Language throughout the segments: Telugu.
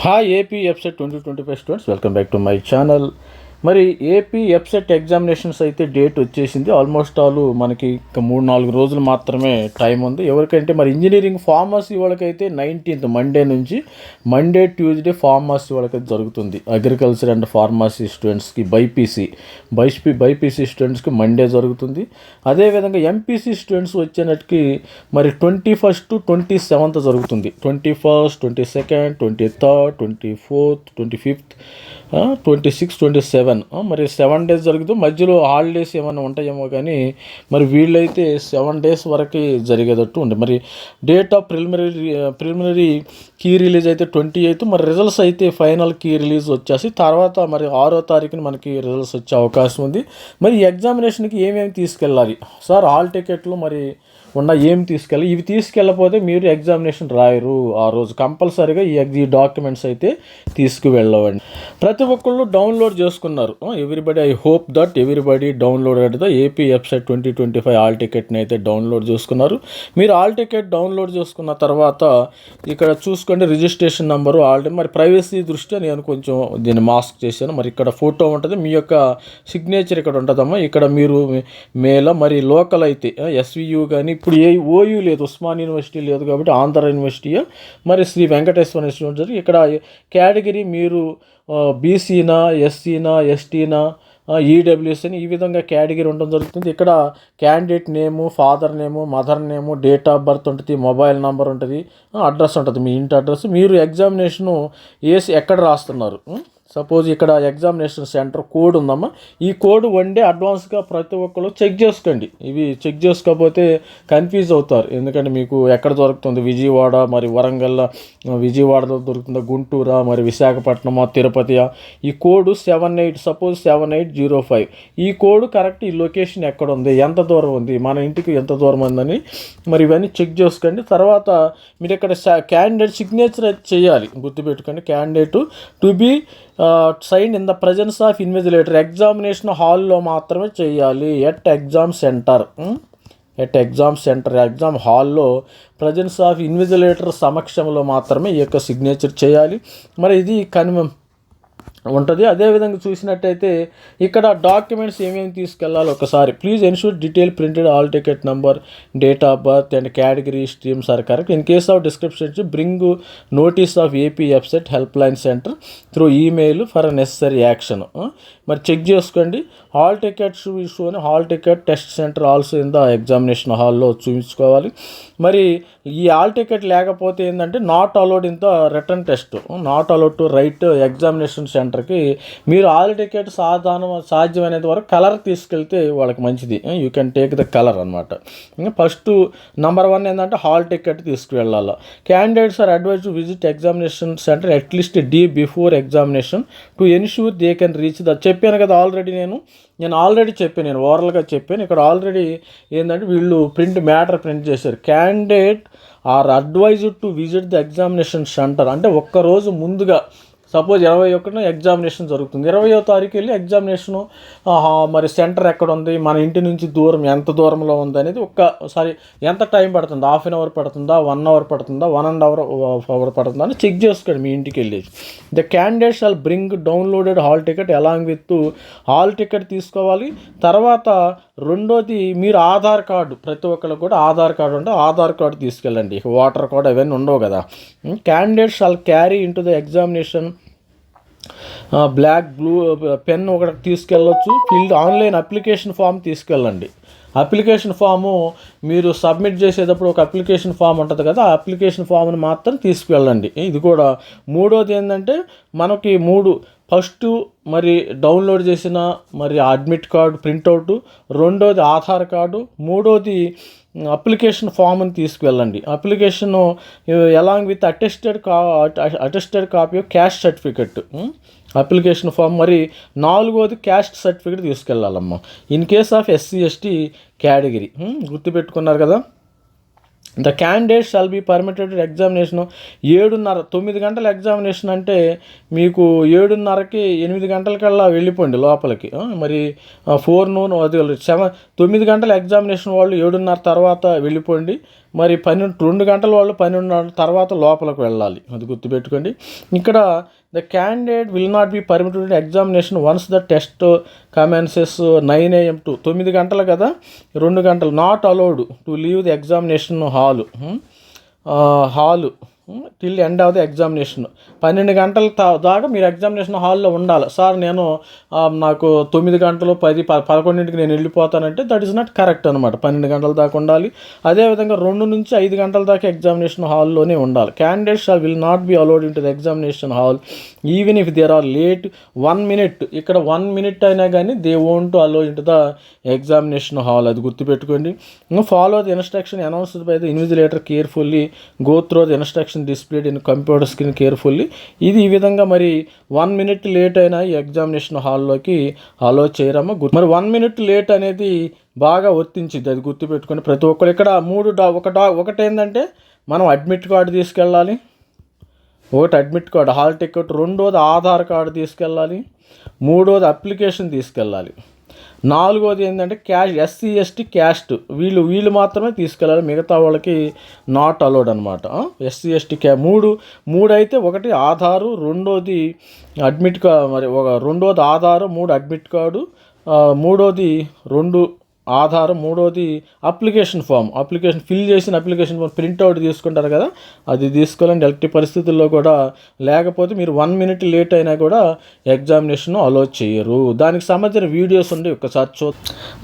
Hi AP website twenty twenty five students welcome back to my channel మరి ఏపీ ఎఫ్సెట్ ఎగ్జామినేషన్స్ అయితే డేట్ వచ్చేసింది. ఆల్మోస్ట్ ఆల్ మనకి ఇంకా మూడు నాలుగు రోజులు మాత్రమే టైం ఉంది. ఎవరికంటే మరి ఇంజనీరింగ్ ఫార్మసీ వాళ్ళకైతే నైన్టీన్త్ మండే నుంచి మండే ట్యూస్డే ఫార్మసీ వాళ్ళకైతే జరుగుతుంది. అగ్రికల్చర్ అండ్ ఫార్మసీ స్టూడెంట్స్కి బైపీసీ బైపీ బైపీసీ స్టూడెంట్స్కి మండే జరుగుతుంది అదేవిధంగా ఎంపీసీ స్టూడెంట్స్ వచ్చేనట్టుకి మరి ట్వంటీ ఫస్ట్ ట్వంటీ సెవెంత్ జరుగుతుంది twenty first twenty second twenty third twenty fourth twenty fifth twenty six twenty seven మరి సెవెన్ డేస్ జరుగుతూ మధ్యలో హాలిడేస్ ఏమైనా ఉంటాయేమో కానీ మరి వీళ్ళైతే సెవెన్ డేస్ వరకు జరిగేటట్టు ఉంది. మరి date of preliminary preliminary key release అయితే ట్వంటీ ఎయిత్. మరి రిజల్ట్స్ అయితే ఫైనల్ కీ రిలీజ్ వచ్చేసి తర్వాత మరి ఆరో తారీఖున మనకి రిజల్ట్స్ వచ్చే అవకాశం ఉంది. మరి ఎగ్జామినేషన్కి ఏమేమి తీసుకెళ్ళాలి? సార్ హాల్ టికెట్లు మరి ఉన్న ఏం తీసుకెళ్ళి ఇవి తీసుకెళ్ళకపోతే మీరు ఎగ్జామినేషన్ రాయరు ఆ రోజు. కంపల్సరీగా ఈ ఎగ్- ఈ డాక్యుమెంట్స్ అయితే తీసుకువెళ్ళవండి. ప్రతి ఒక్కళ్ళు డౌన్లోడ్ చేసుకున్నారు. Everybody I hope that everybody download the AP website twenty twenty five hall టికెట్ని అయితే డౌన్లోడ్ చేసుకున్నారు. మీరు ఆల్ టికెట్ డౌన్లోడ్ చేసుకున్న తర్వాత ఇక్కడ చూసుకోండి రిజిస్ట్రేషన్ నెంబరు ఆల్రెడీ మరి ప్రైవసీ దృష్ట్యా నేను కొంచెం దీన్ని మాస్క్ చేశాను. మరి ఇక్కడ ఫోటో ఉంటుంది. మీ యొక్క సిగ్నేచర్ ఇక్కడ ఉంటుందమ్మా. ఇక్కడ మీరు మేల మరి లోకల్ అయితే ఎస్వియు కానీ ఇప్పుడు ఏ ఓయూ లేదు ఉస్మాన్ యూనివర్సిటీ లేదు కాబట్టి ఆంధ్ర యూనివర్సిటీయో మరి శ్రీ వెంకటేశ్వర యూనివర్సిటీ ఇక్కడ కేటగిరీ మీరు బీసీనా ఎస్సీనా ఎస్టీనా ఈడబ్ల్యూఎస్ అని ఈ విధంగా కేటగిరీ ఉండడం జరుగుతుంది. ఇక్కడ candidate name father name mother name date of birth ఉంటుంది మొబైల్ నెంబర్ ఉంటుంది అడ్రస్ ఉంటుంది మీ ఇంటి అడ్రస్. మీరు ఎగ్జామినేషను ఏసి ఎక్కడ రాస్తున్నారు? సపోజ్ ఇక్కడ ఎగ్జామినేషన్ సెంటర్ కోడ్ ఉందమ్మా. ఈ కోడ్ వండే అడ్వాన్స్గా ప్రతి ఒక్కరు చెక్ చేసుకోండి. ఇవి చెక్ చేసుకోకపోతే కన్ఫ్యూజ్ అవుతారు. ఎందుకంటే మీకు ఎక్కడ దొరుకుతుంది? విజయవాడ మరి వరంగల్ విజయవాడలో దొరుకుతుందా? గుంటూరా మరి విశాఖపట్నమా తిరుపతియా? ఈ code seven eight suppose seven eight zero five. ఈ కోడ్ కరెక్ట్ ఈ లొకేషన్ ఎక్కడ ఉంది ఎంత దూరం ఉంది? మన ఇంటికి ఎంత దూరం ఉందని మరి ఇవన్నీ చెక్ చేసుకోండి. తర్వాత మీరు ఇక్కడ క్యాండిడేట్ సిగ్నేచర్ అయితే చేయాలి. గుర్తుపెట్టుకోండి. Candidate to be sign in the presence of invigilator examination హాల్లో మాత్రమే చేయాలి. At exam centre at exam centre exam హాల్లో ప్రజెన్స్ ఆఫ్ ఇన్విజిలేటర్ సమక్షంలో మాత్రమే ఈ యొక్క సిగ్నేచర్ చేయాలి. మరి ఇది కన్వ ఉంటుంది. అదేవిధంగా చూసినట్టయితే ఇక్కడ డాక్యుమెంట్స్ ఏమేమి తీసుకెళ్ళాలి ఒకసారి. Please ensure detail printed hall ticket number date of birth and category streams are correct. In case of description bring notice of AP website help line centre through email for necessary action. మరి చెక్ చేసుకోండి. హాల్ టికెట్స్ ఇష్యూని hall ticket test centre also in the examination హాల్లో చూపించుకోవాలి. మరి ఈ హాల్ టికెట్ లేకపోతే ఏంటంటే not allowed in the return test not allowed to write examination centre సెంటర్కి మీరు హాల్ టికెట్ సాధారణ సాధ్యమైనంత వరకు కలర్ తీసుకెళ్తే వాళ్ళకి మంచిది. You can take the colour అనమాట ఫస్ట్ నెంబర్ వన్ ఏంటంటే హాల్ టికెట్ తీసుకువెళ్ళాలి. Candidates are advise to visit examination centre at least day before examination to ensure they can reach the చెప్పాను కదా ఆల్రెడీ నేను. నేను ఆల్రెడీ చెప్పాను నేను ఓవరాల్గా చెప్పాను. ఇక్కడ ఆల్రెడీ ఏంటంటే వీళ్ళు ప్రింట్ మ్యాటర్ ప్రింట్ చేశారు. Candidate are advised to visit the examination centre అంటే ఒక్కరోజు ముందుగా సపోజ్ ఇరవై ఒకటిన ఎగ్జామినేషన్ జరుగుతుంది. ఇరవయో తారీఖు వెళ్ళి ఎగ్జామినేషన్ మరి సెంటర్ ఎక్కడ ఉంది మన ఇంటి నుంచి దూరం ఎంత దూరంలో ఉంది అనేది ఒక్కసారి ఎంత టైం పడుతుంది హాఫ్ అన్ అవర్ పడుతుందా వన్ అవర్ పడుతుందా వన్ అండ్ అవర్ అవర్ పడుతుందా అని చెక్ చేసుకోండి మీ ఇంటికి వెళ్ళి the candidate shall bring downloaded hall ticket along with hall ticket తీసుకోవాలి. తర్వాత రెండోది మీరు ఆధార్ కార్డు ప్రతి ఒక్కరు కూడా ఆధార్ కార్డు ఉంటే ఆధార్ కార్డు తీసుకెళ్ళండి. వాటర్ కార్డు అవన్నీ ఉండవు కదా. Candidate shall carry into the examination black blue pen ఒకటి తీసుకెళ్ళొచ్చు. ఫీల్డ్ ఆన్లైన్ అప్లికేషన్ ఫామ్ తీసుకెళ్ళండి. అప్లికేషన్ ఫాము మీరు సబ్మిట్ చేసేటప్పుడు ఒక అప్లికేషన్ ఫామ్ ఉంటుంది కదా ఆ అప్లికేషన్ ఫామ్ని మాత్రం తీసుకువెళ్ళండి ఇది కూడా మూడోది ఏంటంటే మనకి మూడు ఫస్ట్ మరి డౌన్లోడ్ చేసిన మరి అడ్మిట్ కార్డు ప్రింట్అవుట్ రెండోది ఆధార్ కార్డు మూడోది అప్లికేషన్ ఫామ్ని తీసుకువెళ్ళండి. అప్లికేషన్ ఎలాంగ్ విత్ అటెస్టెడ్ కా attested copy of caste certificate application form. మరి నాలుగోది caste certificate తీసుకెళ్ళాలమ్మా. In case of SC ST category గుర్తుపెట్టుకున్నారు కదా? The candidate shall be permitted examination ఏడున్నర తొమ్మిది గంటల ఎగ్జామినేషన్ అంటే మీకు ఏడున్నరకి ఎనిమిది గంటలకల్లా వెళ్ళిపోండి లోపలికి. మరి ఫోర్ నూన్ అది సెవెన్ తొమ్మిది గంటల ఎగ్జామినేషన్ వాళ్ళు ఏడున్నర తర్వాత వెళ్ళిపోండి. మరి పన్నెండు రెండు గంటల వాళ్ళు పన్నెండు తర్వాత లోపలికి వెళ్ళాలి. అది గుర్తుపెట్టుకోండి. ఇక్కడ the candidate will not be permitted examination once the test commences nine AM to తొమ్మిది గంటలు కదా? రెండు గంటలు. Not allowed to leave the examination hall hall till end of the examination పన్నెండు గంటల దాకా మీరు ఎగ్జామినేషన్ హాల్లో ఉండాలి. సార్ నేను నాకు తొమ్మిది గంటలు పది పదకొండింటికి నేను వెళ్ళిపోతానంటే దట్ ఈస్ నాట్ కరెక్ట్ అనమాట పన్నెండు గంటల దాకా ఉండాలి. అదేవిధంగా రెండు నుంచి ఐదు గంటల దాకా ఎగ్జామినేషన్ హాల్లోనే ఉండాలి. Candidates are will not be allowed into the examination hall even if there are late one minute ఇక్కడ వన్ మినిట్ అయినా కానీ they won't allow into the examination hall అది గుర్తుపెట్టుకోండి. Follow the instruction announced by the invigilator carefully go through the instruction displayed in computer screen carefully. ఇది ఈ విధంగా మరి వన్ మినిట్ లేట్ అయినా ఈ ఎగ్జామినేషన్ హాల్లోకి అలో చేయరమ్మా. గుర్తు మరి వన్ మినిట్ లేట్ అనేది బాగా వర్తించింది. అది గుర్తుపెట్టుకుని ప్రతి ఒక్కరు ఇక్కడ మూడు డా ఒక డా ఒకటి ఏంటంటే మనం అడ్మిట్ కార్డు తీసుకెళ్ళాలి. ఒకటి అడ్మిట్ కార్డు హాల్ టికెట్ రెండోది ఆధార్ కార్డు తీసుకెళ్ళాలి. మూడోది అప్లికేషన్ తీసుకెళ్ళాలి. నాలుగోది ఏంటంటే క్యాష్ ఎస్సీ ఎస్టీ క్యాస్ట్. వీళ్ళు వీళ్ళు మాత్రమే తీసుకెళ్ళాలి. మిగతా వాళ్ళకి నాట్ అలౌడ్ అనమాట ఎస్సీ ఎస్టీ క్యా మూడు మూడు అయితే ఒకటి ఆధారు రెండోది అడ్మిట్ కా మరి ఒక రెండోది ఆధారు మూడు అడ్మిట్ కార్డు మూడోది రెండు ఆధారం మూడోది అప్లికేషన్ ఫామ్. అప్లికేషన్ ఫిల్ చేసిన అప్లికేషన్ ఫామ్ ప్రింట్అవుట్ తీసుకుంటారు కదా అది తీసుకోవాలంటే ఎలక్ట్రిక్ పరిస్థితుల్లో కూడా లేకపోతే మీరు వన్ మినిట్ లేట్ అయినా కూడా ఎగ్జామినేషన్ అలో చేయరు. దానికి సంబంధించిన వీడియోస్ ఉండి ఒకసారి చూ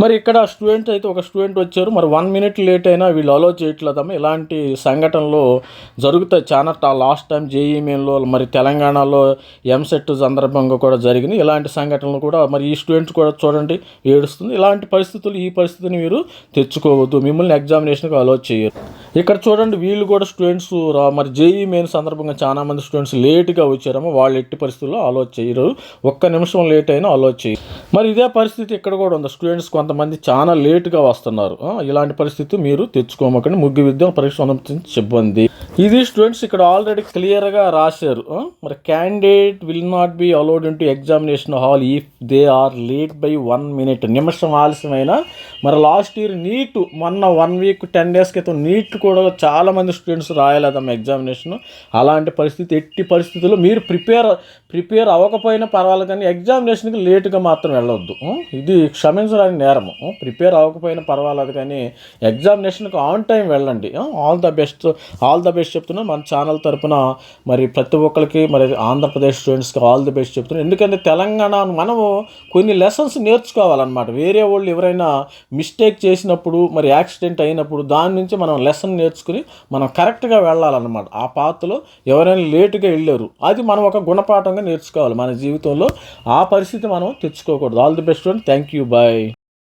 మరి ఇక్కడ స్టూడెంట్ అయితే ఒక స్టూడెంట్ వచ్చారు. మరి వన్ మినిట్ లేట్ అయినా వీళ్ళు అలో చేయట్లేదమ్మా. ఇలాంటి సంఘటనలు జరుగుతాయి. చాలా లాస్ట్ టైం జేఈ మెయిన్లో మరి తెలంగాణలో ఎంసెట్ సందర్భంగా కూడా జరిగినాయి. ఇలాంటి సంఘటనలు కూడా మరి ఈ స్టూడెంట్స్ కూడా చూడండి ఏడుస్తుంది. ఇలాంటి పరిస్థితులు ఈ ఈ పరిస్థితిని మీరు తెచ్చుకోవద్దు. మిమ్మల్ని ఎగ్జామినేషన్కి అలో చేయరు. ఇక్కడ చూడండి వీళ్ళు కూడా స్టూడెంట్స్ రా మరి జేఈ మెయిన్ సందర్భంగా చాలా మంది స్టూడెంట్స్ లేట్గా వచ్చారమ్మో వాళ్ళు ఎట్టి పరిస్థితుల్లో అలో చేయరు. ఒక్క నిమిషం లేట్ అయినా అలో చేయరు. మరి ఇదే పరిస్థితి ఇక్కడ కూడా ఉంది. స్టూడెంట్స్ కొంతమంది చాలా లేట్గా వస్తున్నారు. ఇలాంటి పరిస్థితి మీరు తెచ్చుకోమకండి. ముగ్గు విద్య పరీక్ష అనుమతించిన ఇబ్బంది ఇది స్టూడెంట్స్ ఇక్కడ ఆల్రెడీ క్లియర్గా రాశారు. మరి candidate will not be allowed into examination hall if they are late by one minute నిమిషం ఆలస్యమైన? మరి లాస్ట్ ఇయర్ నీట్ మొన్న వన్ వీక్ టెన్ డేస్ క్రితం నీట్ కూడా చాలా మంది స్టూడెంట్స్ రాయలేదమ్మా ఎగ్జామినేషన్ అలాంటి పరిస్థితి ఎట్టి పరిస్థితుల్లో మీరు ప్రిపేర్ ప్రిపేర్ అవ్వకపోయినా పర్వాలేదు కానీ ఎగ్జామినేషన్కి లేటుగా మాత్రం వెళ్ళొద్దు. ఇది క్షమించడానికి నేరము. ప్రిపేర్ అవ్వకపోయినా పర్వాలేదు కానీ ఎగ్జామినేషన్కి ఆన్ టైం వెళ్ళండి. All the best all the best చెప్తున్నా మన ఛానల్ తరపున మరి ప్రతి ఒక్కరికి మరి ఆంధ్రప్రదేశ్ స్టూడెంట్స్కి ఆల్ ది బెస్ట్ చెప్తున్నాను ఎందుకంటే తెలంగాణ మనము కొన్ని లెసన్స్ నేర్చుకోవాలన్నమాట. వేరే వాళ్ళు ఎవరైనా మిస్టేక్ చేసినప్పుడు మరి యాక్సిడెంట్ అయినప్పుడు దాని నుంచి మనం లెసన్ నేర్చుకుని మనం కరెక్ట్గా వెళ్ళాలన్నమాట. ఆ పాత్రలో ఎవరైనా లేటుగా వెళ్ళారు అది మనం ఒక గుణపాఠంగా నేర్చుకోవాలి. మన జీవితంలో ఆ పరిస్థితి మనం తెచ్చుకోకూడదు. All the best thank you bye